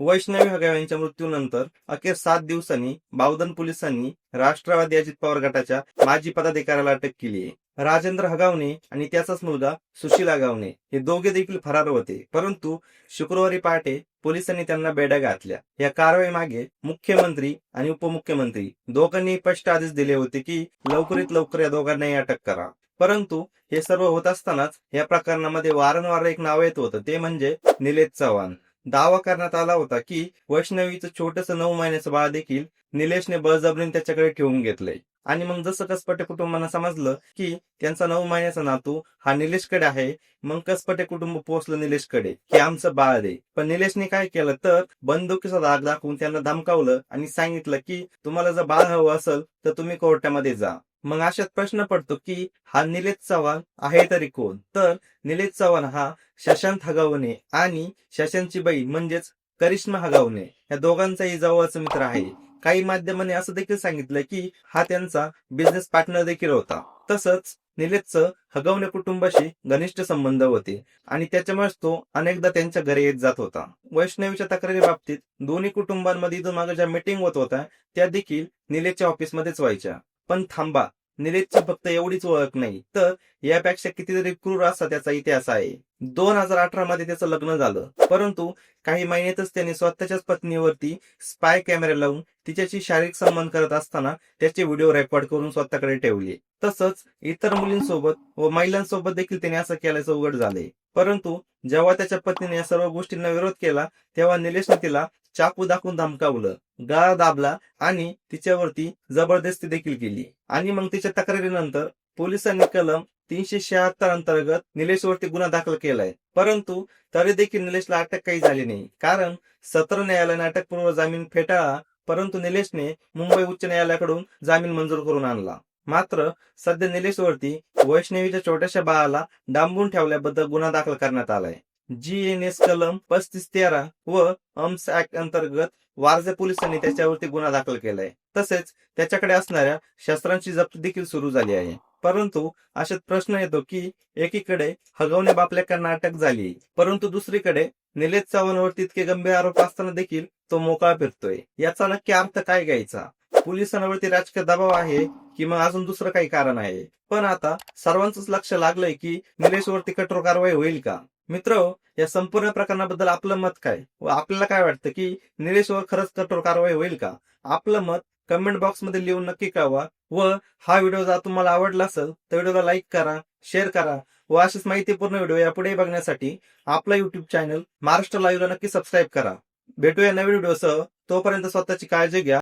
वैष्णवी हगाव यांच्या मृत्यूनंतर अखेर सात दिवसांनी बावधन पोलिसांनी राष्ट्रवादी अजित पवार गटाच्या माजी पदाधिकाऱ्याला अटक केली आहे. राजेंद्र हगावणे आणि त्याचाच मुलगा सुशील हगावणे हे दोघे देखील फरार होते. परंतु शुक्रवारी पहाटे पोलिसांनी त्यांना बेड्या घातल्या. या कारवाई मागे मुख्यमंत्री आणि उपमुख्यमंत्री दोघांनी स्पष्ट आदेश दिले होते की लवकरीत लवकर या दोघांनाही अटक करा. परंतु हे सर्व होत असतानाच या प्रकरणामध्ये वारंवार एक नाव येत होतं. ते म्हणजे निलेश चव्हाण. दावा करण्यात आला होता की वैष्णवीचं छोटस नऊ महिन्याचं बाळ देखील निलेशने बळजबरीने त्याच्याकडे ठेवून घेतलंय. आणि मग जसं कसपटे कुटुंबांना समजलं की त्यांचा नऊ महिन्याचा नातू हा निलेशकडे आहे मग कसपटे कुटुंब पोहोचलं निलेशकडे की आमचं बाळ दे पण निलेशने काय केलं तर बंदुकीचा दाग दाखवून त्यांना धमकावलं आणि सांगितलं की तुम्हाला जर बाळ हवं असेल तर तुम्ही कोर्टामध्ये जा. मग अशात प्रश्न पडतो की हा निलेश चव्हाण आहे तरी कोण? तर निलेश चव्हाण हा शशांत हगावणे आणि शशांतची बाई म्हणजेच करिश्मा हगावणे या दोघांचाही जवळचा मित्र आहे. काही माध्यमांनी असं देखील सांगितलं की हा त्यांचा बिझनेस पार्टनर देखील होता. तसंच निलेशचं हगवणे कुटुंबाशी घनिष्ठ संबंध होते आणि त्याच्यामुळेच तो अनेकदा त्यांच्या घरी येत जात होता. वैष्णवीच्या तक्रारी बाबतीत दोन्ही कुटुंबांमध्ये इथून मागे ज्या मिटिंग होत होत्या त्या देखील निलेशच्या ऑफिसमध्येच व्हायच्या. पण थांबा निलेशची फक्त एवढीच ओळख नाही. तर यापेक्षा कितीतरी क्रूर असा त्याचा इतिहास आहे. दोन हजार अठरा मध्ये त्याचं लग्न झालं. परंतु काही महिन्यातच त्याने स्वतःच्याच पत्नीवरती स्पाय कॅमेरा लावून तिच्याशी शारीरिक संबंध करत असताना त्याचे व्हिडिओ रेकॉर्ड करून स्वतःकडे ठेवले. तसंच इतर मुलींसोबत व महिलांसोबत देखील त्याने असं केल्याचं उघड झाले परंतु जेव्हा त्याच्या पत्नीने या सर्व गोष्टींना विरोध केला तेव्हा निलेशने तिला चाकू दाखवून धमकावलं. गळा दाबला आणि तिच्यावरती जबरदस्ती देखील केली. आणि मग तिच्या तक्रारीनंतर पोलिसांनी कलम तीनशे शहात्तर अंतर्गत निलेशवरती गुन्हा दाखल केलाय. परंतु तरी देखील निलेशला अटक काही झाली नाही. कारण सत्र न्यायालयाने अटकपूर्व जामीन फेटाळला परंतु निलेशने मुंबई उच्च न्यायालयाकडून जामीन मंजूर करून आणला. मात्र सध्या निलेशवरती वैष्णवीच्या छोट्याशा बाळाला डांबून ठेवल्याबद्दल गुन्हा दाखल करण्यात आलाय. जी एन एस कलम पस्तीस तेरा व अम्स ऍक्ट अंतर्गत वारजे पोलिसांनी त्याच्यावरती गुन्हा दाखल केलाय. तसेच त्याच्याकडे असणाऱ्या शस्त्रांची जप्त देखील सुरू झाली आहे. परंतु अशात प्रश्न येतो की एकीकडे हगवणे बापलेकरांना अटक झाली परंतु दुसरीकडे निलेश चव्हाणवरती इतके गंभीर आरोप असताना देखील तो मोकळा फिरतोय. याचा नक्की अर्थ काय घ्यायचा? पोलिसांवरती राजकीय दबाव आहे की मग अजून दुसरं काही कारण आहे? पण आता सर्वांच लक्ष लागलंय की निलेशवरती कठोर कारवाई होईल का? मित्र या संपूर्ण प्रकरणाबद्दल आपलं मत काय? व आपल्याला काय वाटतं की निलेशवर खरंच कठोर कारवाई होईल का? आपलं मत कमेंट बॉक्समध्ये लिहून नक्की कळवा. व हा व्हिडिओ जर तुम्हाला आवडला असेल तर व्हिडिओला लाईक करा शेअर करा. व अशीच माहितीपूर्ण व्हिडिओ यापुढे बघण्यासाठी आपला युट्यूब चॅनल महाराष्ट्र लाईव्हला नक्की सबस्क्राईब करा. भेटूया नवीन व्हिडिओसह. तोपर्यंत स्वतःची काळजी घ्या.